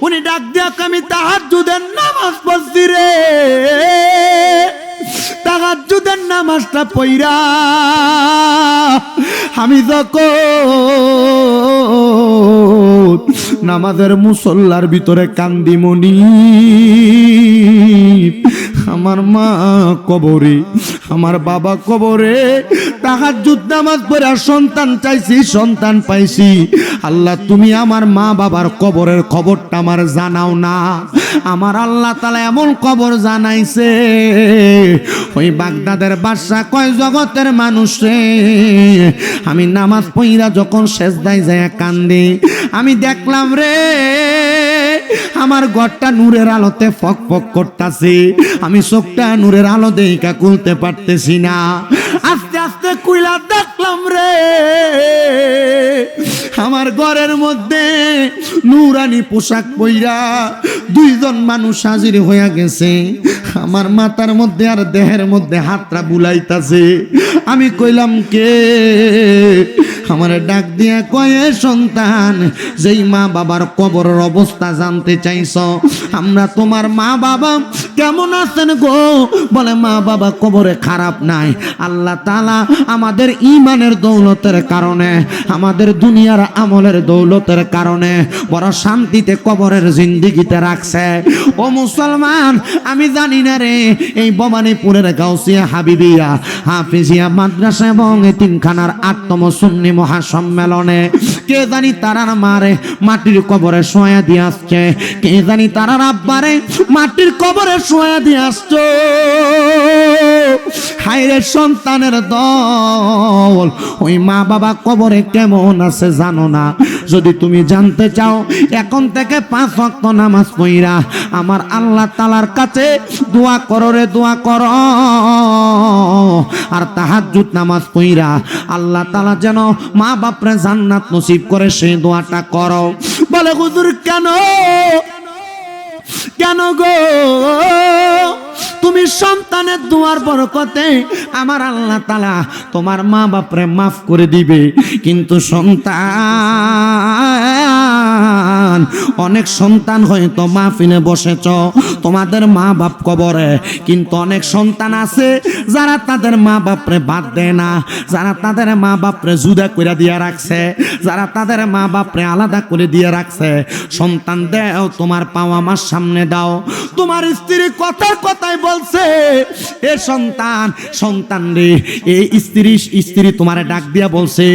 উনি ডাক দিয়া আমি তাহার যুদের নামাজ পড়ছি রে। তাহার যুদের নামাজটা পইরা আমি যখন নামাজের মুসল্লার ভিতরে কান্দিমণি আমার মা কবরে, আমার বাবা কবরে তাহার যুদ্ধ নামাজ পড়া সন্তান চাইছি, সন্তান পাইছি। আল্লাহ, তুমি আমার মা বাবার কবরের খবরটা আমার জানাও না। আমার আল্লাহ তালা এমন কবর জানাইছে, ওই বাগদাদের বাদশা কয়, জগতের মানুষে, আমি নামাজ পইরা যখন শেষদায় যায় কান্দি, আমি দেখলাম রে, আমার ঘরটা নূরের আলোতে ফক ফক করতাছে। আমি চোখটা নূরের আলো দেখা খুলতে পারতেছি না। আস্তে কুইলা দেখলাম রে। আমার ঘরের মধ্যে নুরানি পোশাক পইরা দুইজন মানুষ হাজির হইয়া গেছে। আমার মাথার মধ্যে আর দেহের মধ্যে হাতটা বুলাইতাছে। আমি কইলাম, কে? আমার ডাক দিয়া কয়ে, সন্তান, যেই মা বাবার কবরের অবস্থা জানতে চাইছ, আমরা তোমার মা বাবা কেমন আছেন গো? বলে, মা বাবা কবরে খারাপ নাই। আল্লাহ তালা আমাদের ইমানের দৌলতের কারণে, আমাদের দুনিয়ার আমলের দৌলতের কারণে বড় শান্তিতে কবরের জিন্দিগিতে রাখছে। ও মুসলমান, আমি জানি না রে, এই ভবানীপুরের গাউসিয়া হাবিবিয়া, হাফিজিয়া মাদ্রাসা এবং তিনখানার আটতম সুন্নি মহাসম্মেলনে। কে জানি তারার মারে মাটির কবরে শোয়া দিয়ে আসছে। কে জানি তারার আব্বারে মাটির কবরে শোয়া দিয়ে আসছো। হাইরে সন্তানের দল। ওই মা বাবা কবরে কেমন আছে জানো না? যদি তুমি জানতে চাও, এখন থেকে পাঁচ ওয়াক্ত নামাজ পইরা আমার আল্লাহ তালার কাছে দোয়া করো রে, দোয়া করো। আর তাহাজ্জুদ নামাজ পইরা আল্লাহ তালা যেন মা বাপরে জান্নাত নসিব করে সেই দোয়াটা করো। বলে, হুজুর, কেন কেন গো? তুমি সন্তানের দুয়ার বরকতে আমার আল্লাহ তালা তোমার মা বাপরে মাফ করে দিবে। কিন্তু সন্তান অনেক সন্তান হয়তো মাহফিলে বসেছ। তোমাদের মা বাপ কবরে, কিন্তু অনেক সন্তান আছে যারা তাদের মা বাপরে বাদ দেয় না, যারা তাদের মা বাপরে জুদা করে দিয়ে রাখছে, যারা তাদের মা বাপরে আলাদা করে দিয়ে রাখছে। সন্তান দেও, তোমার পাও আমার সামনে দাও। তোমার স্ত্রী কথার কথাই বলছে, এ সন্তান সন্তান রে, এই স্ত্রী স্ত্রী তোমার ডাক দিয়া বলছে,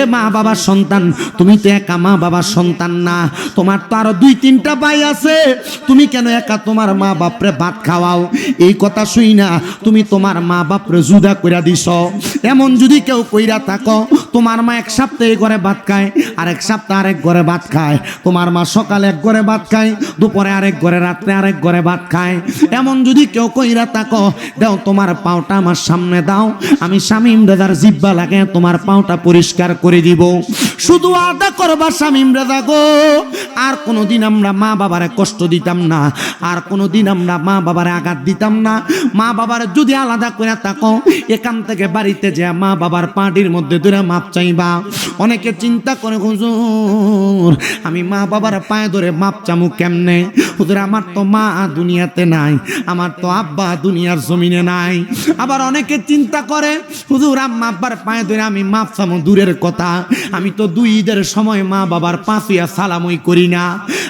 এ মা বাবার সন্তান, তুমি তো একা মা বাবার সন্তান না, তোমার তো আরও দুই, তিনটা ভাই আছে। তুমি কেন একা তোমার মা বাপরে ভাত খাওয়াও? এই কথা শুই না, তুমি তোমার মা বাপরে জুদা কইরা দিছ। এমন যদি কেউ কইরা থাকো তোমার মা এক সপ্তাহে ঘরে ভাত খায়, আর এক সপ্তাহ আরেক ঘরে ভাত খায়। তোমার মা সকালে এক ঘরে ভাত খায়, দুপুরে আরেক ঘরে, রাত্রে আরেক ঘরে ভাত খায়। এমন যদি কেউ কইরা থাকো, দাও তোমার পাওটা আমার সামনে দাও, আমি শামিম রেজার জিব্বা লাগে তোমার পাওটা পরিষ্কার করে দিব। শুধু আদা করবা শামিম রেজা গো। আর কোনোদিন আমরা মা বাবারে কষ্ট দিতাম না, আর কোনোদিন আমরা মা বাবারে আঘাত দিতাম না। মা বাবার যদি আলাদা করে থাকো, এখান থেকে বাড়িতে যে মা বাবার পাটির মধ্যে ধরে মাপ চাইবা। অনেকে চিন্তা করে, হুজুর, আমি মা বাবার পায়ে ধরে মাপ চামু কেমনে? হুজুর, আমার তো মা দুনিয়াতে নাই, আমার তো আব্বা দুনিয়ার জমিনে নাই। আবার অনেকে চিন্তা করে, হুজুর আম্মা আব্বার পায়ে ধরে আমি মাপ চামু দূরের কথা। আমি তো দুই ঈদের সময় মা বাবার পাঁচিয়া সালামই করি না।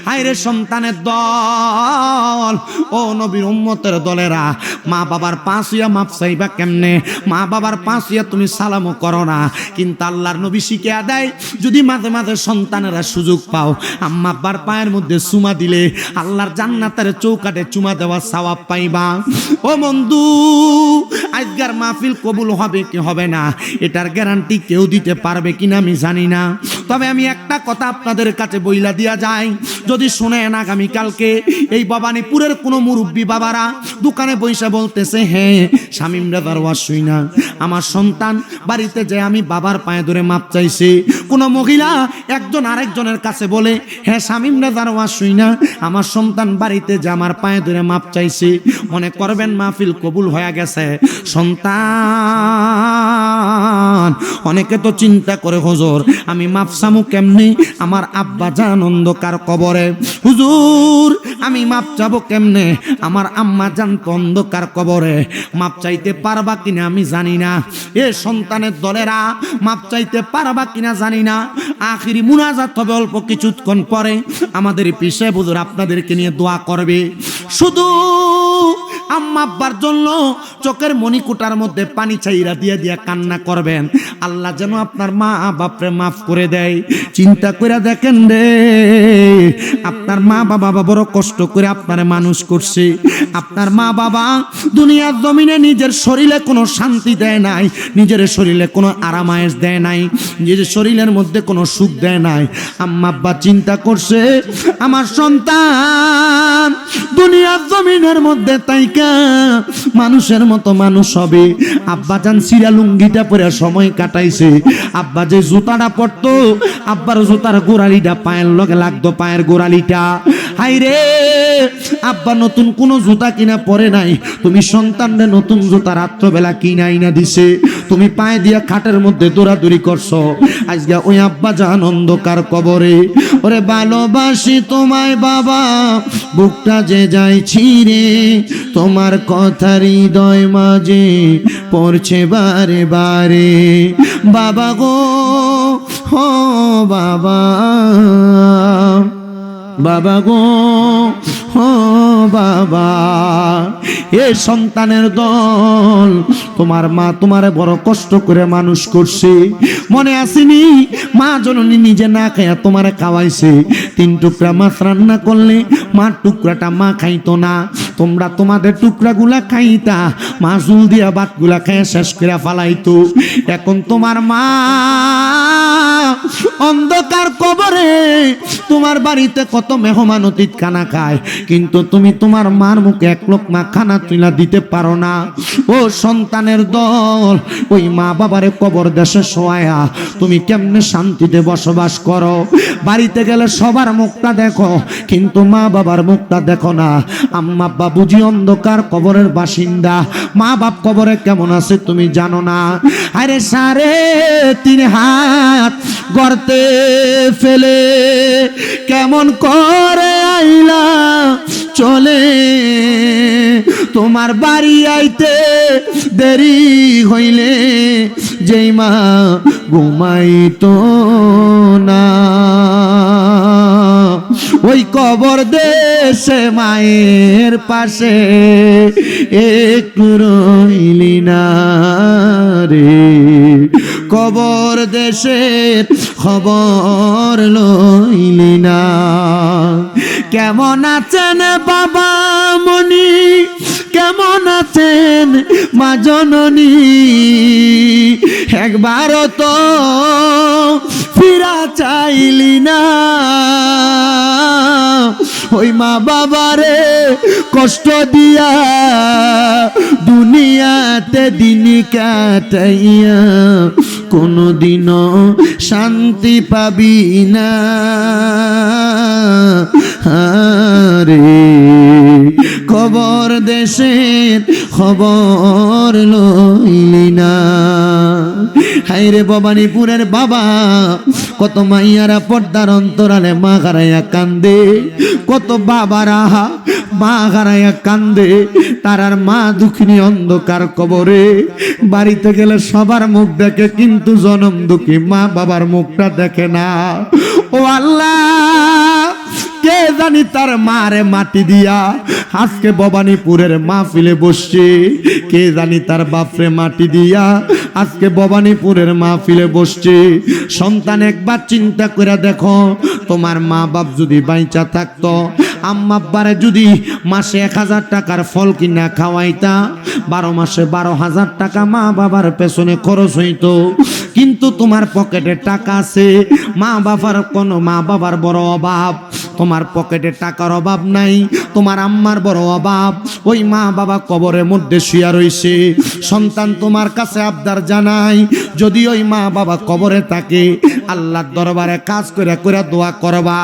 হায়রে সন্তানের দল, ও নবীর উম্মতের দলেরা, মা বাবার পাঁচিয়া মাপ চাইবা কেমনে? মা বাবার পাঁচিয়া তুমি সালামও করো না, কিন্তু আল্লাহর নবী শিখে দেয়, যদি মাঝে মাঝে সন্তানেরা সুযোগ পাও, আম্মা আব্বার পায়ের মধ্যে চুমা দিলে আল্লাহর জান্নাতের চৌকাটে চুমা দেওয়া সওয়াব পাইবা। ও বন্ধু আজকের মাহফিল কবুল হবে কি হবে না? এটার গ্যারান্টি কেউ দিতে পারবে কিনা আমি জানি না। তবে আমি একটা কথা আপনাদের কাছে বইলা দিয়া যায় যদি শোনেন আগামীকালকে, এই ভবানীপুরের কোনো মুরব্বী বাবারা দোকানে বৈশা বলতেছে হ্যাঁ রেদার ওয়াজ শুই না। আমার সন্তান বাড়িতে যে আমি বাবার পায়ে ধরে মাপ চাইছে। কোন মহিলা একজন আরেকজনের কাছে বলে হ্যাঁ স্বামীম না ওয়াজ শুই না। আমার সন্তান বাড়িতে যে আমার পায়ে ধরে মাপ চাইছে, মনে করবেন মাহফিল কবুল হয়ে গেছে। সন্তান অনেকে তো চিন্তা করে, হুজুর, আমি মাপ চামু কেমনি? আমার আব্বা জান অন্ধকার কবরে। হুজুর, আমি মাপ চাবো কেমনে? আমার আম্মা জান তো অন্ধকার কবরে। মাপ চাইতে পারবা কিনা আমি জানি না। এ সন্তানের দলেরা, মাপ চাইতে পারবা কিনা জানি না। আখিরি মুনাজাত হবে অল্প কিছুক্ষণ পরে। আমাদের পিসে বুঝুর আপনাদেরকে নিয়ে দোয়া করবে। শুধু আম্মা আব্বার জন্য চোখের মণিকুটার মধ্যে পানি চাইরা দিয়ে দিয়ে কান্না করবেন। আল্লাহ যেন আপনার মা বাপরে মাফ করে দেয়। চিন্তা করে দেখেন রে, আপনার মা বাবা বড় কষ্ট করে আপনারে মানুষ করছে। আপনার মা বাবা দুনিয়ার জমিনে নিজের শরীরে কোনো শান্তি দেয় নাই, নিজের শরীরে কোনো আরামায়েশ দেয় নাই, নিজের শরীরের মধ্যে কোনো সুখ দেয় নাই। আম্মা আব্বা চিন্তা করছে, আমার সন্তান দুনিয়ার জমিনের মধ্যে তাইকা মানুষের মতো মানুষ হবে। আব্বা যান সিরা লুঙ্গিটা পরে সময় কাটাইছে। আব্বা যে জুতাটা পরতো, আব্বার জুতার গোড়ালিটা পায়ের লগে লাগতো, পায়ের গোড়ালিটা। হাই রে আব্বা নতুন কোন জুতা কিনা পরে নাই। তুমি সন্তানরে নতুন জুতা রাত্রবেলা কিনাই না দিছে। তুমি পায়ে দিয়া খাটের মধ্যে দৌড়াদৌড়ি করছ। আজকে ওই আব্বা জান অন্ধকার কবরে। ওরে ভালোবাসি তোমায় বাবা, বুকটা যে যাইছি রে তোমার কথা হৃদয় মাঝে পড়ছে বারে বারে। বাবা গো হো বাবা বাবা গো ও বাবা, এ সন্তানের দল, তোমার মা তোমারে বড় কষ্ট করে মানুষ করছে। মনে আসেনি? মা জননী নিজে না খাইয়া তোমারে খাওয়াইছে। তিন টুকরা মাছ রান্না করলে মার টুকরাটা মা খাইতো না। তোমরা তোমাদের টুকরাগুলা খাইতা, মা জুল দিয়া ভাতগুলা খাইয়া শেষ করে ফালাইতো। এখন তোমার মা অন্ধকার কবরে তোমার বাড়িতে কত মেহমান অতীত খানা খায়, কিন্তু তুমি তোমার মার মুখে এক লোক মা খানা তুলা দিতে পারো না। ও সন্তানের দল, ওই মা বাবারে কবর দেশে শোয়া তুমি কেমনে শান্তিতে বসবাস করো? বাড়িতে গেলে সবার মুখটা দেখো, কিন্তু মা বাবার মুখটা দেখো না। আম্মা আব্বা বুঝি অন্ধকার কবরের বাসিন্দা, মা বাপ কবরে কেমন আছে তুমি জানো না? আরে সারে, তিন হাত গর্তে ফেলে কেমন করে আইলা চলে? তোমার বাড়ি আইতে দেরি হইলে যেই মা ঘুমাইতো না। ওই কবর দেশে মায়ের পাশে একটু রইলি না রে। কবর দেশের খবর লইলি না। কেমন আছেন বাবা মনি কেমন আছেন মা জননী? একবারও তো ফিরা চাইলি না। ওই মা বাবারে কষ্ট দিয়া দুনিয়াতে দিন কাটাইয়া কোনোদিনও শান্তি পাবি না। রে কবর দেশের খবর লইলি না। হাইরে ভবানীপুরের বাবা, কত মাইয়ারা পর্দার অন্তরালে মা হারাইয়া কান্দে, কত বাবারা মা হারাইয়া কান্দে, তারার মা দুঃখিনী অন্ধকার কবরে। বাড়িতে গেলে সবার মুখ দেখে কিন্তু জনম দুঃখী, মা বাবার মুখটা দেখে না। ও আল্লাহ, কে জানি তার মারে মাটি দিয়া আজকে ভবানীপুরের মাহফিলে বসছে। কে জানি তার বাপরে মাটি দিয়া আজকে ভবানীপুরের মাহফিলে বসছে। সন্তান একবার চিন্তা করে দেখো তোমার মা বাপ যদি বাইচা থাকতো, আম্মাব্বারে যদি মাসে এক হাজার টাকার ফল কিনা খাওয়াইতা, বারো মাসে বারো হাজার টাকা মা বাবার পেছনে খরচ হইত। কিন্তু তোমার পকেটে টাকা আছে মা বাবার কোনো মা বাবার বড় অভাব। তোমার পকেটে টাকার অভাব নাই, তোমার আম্মার বড় অভাব। ওই মা বাবা কবরের মধ্যে শুয়া রইছে। সন্তান তোমার কাছে আবদার জানাই যদি ওই মা বাবা কবরে থাকে, আল্লাহর দরবারে কাজ করে করে দোয়া করবা।